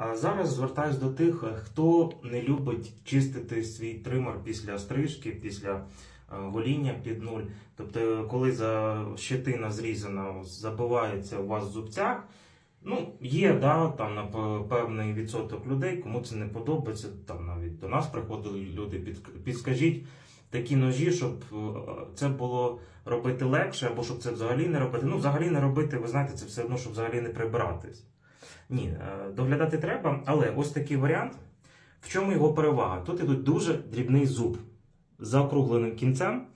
А зараз звертаюсь до тих, хто не любить чистити свій тример після стрижки, після е, гоління під нуль. Тобто, коли за щетина зрізана, забивається у вас в зубцях. Ну, є, да, там на певний відсоток людей, кому це не подобається. Там навіть до нас приходили люди, під, такі ножі, щоб е, це було робити легше, або щоб це взагалі не робити. Ну, взагалі не робити, ви знаєте, це все одно, щоб взагалі не прибиратись. Ні, е, доглядати треба, але ось такий варіант. В чому його перевага? Тут ідуть дуже дрібний зуб з заокругленим кінцем.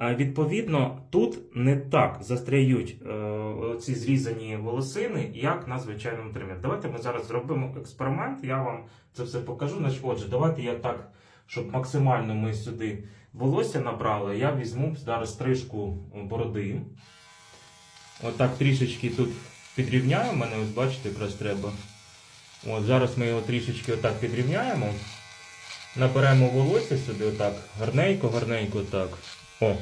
Е, Відповідно, тут не так застряють е, ці зрізані волосини, як на звичайному тримері. Давайте ми зараз зробимо експеримент. Я вам це все покажу. Значить, отже, давайте я так, щоб максимально ми сюди волосся набрали. Я візьму зараз стрижку бороди. Отак трішечки тут підрівняю. Мене ось бачите, якраз треба. От зараз ми його трішечки отак підрівняємо. Наберемо волосся сюди, отак, гарненько, гарненько так. О.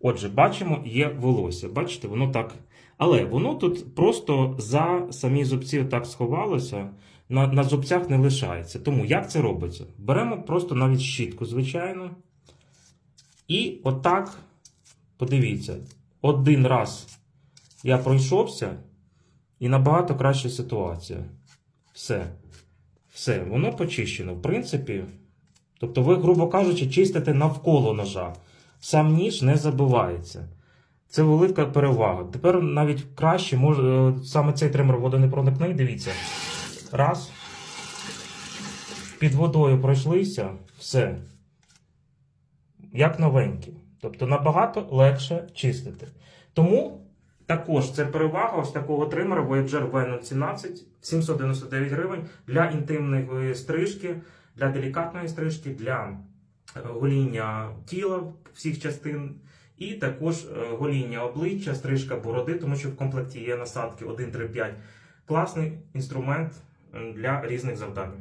Отже, бачимо, є волосся. Бачите, воно так. Але воно тут просто за самі зубці отак сховалося, на, на зубцях не лишається. Тому як це робиться? Беремо просто навіть щітку, звичайно. І отак, подивіться, один раз я пройшовся, і набагато краща ситуація. Все. Все, воно почищено. В принципі, тобто ви, грубо кажучи, чистите навколо ножа. Сам ніж не забивається. Це велика перевага. Тепер навіть краще може саме цей тример водонепроникний. Дивіться. Раз. Під водою пройшлися, все. Як новенький. Тобто набагато легше чистити. Тому також це перевага ось такого тримера Voyager V017 799 гривень для інтимної стрижки, для делікатної стрижки, для е, гоління тіла всіх частин. І також е, гоління обличчя, стрижка бороди, тому що в комплекті є насадки 1, 3, 5. Класний інструмент для різних завдань.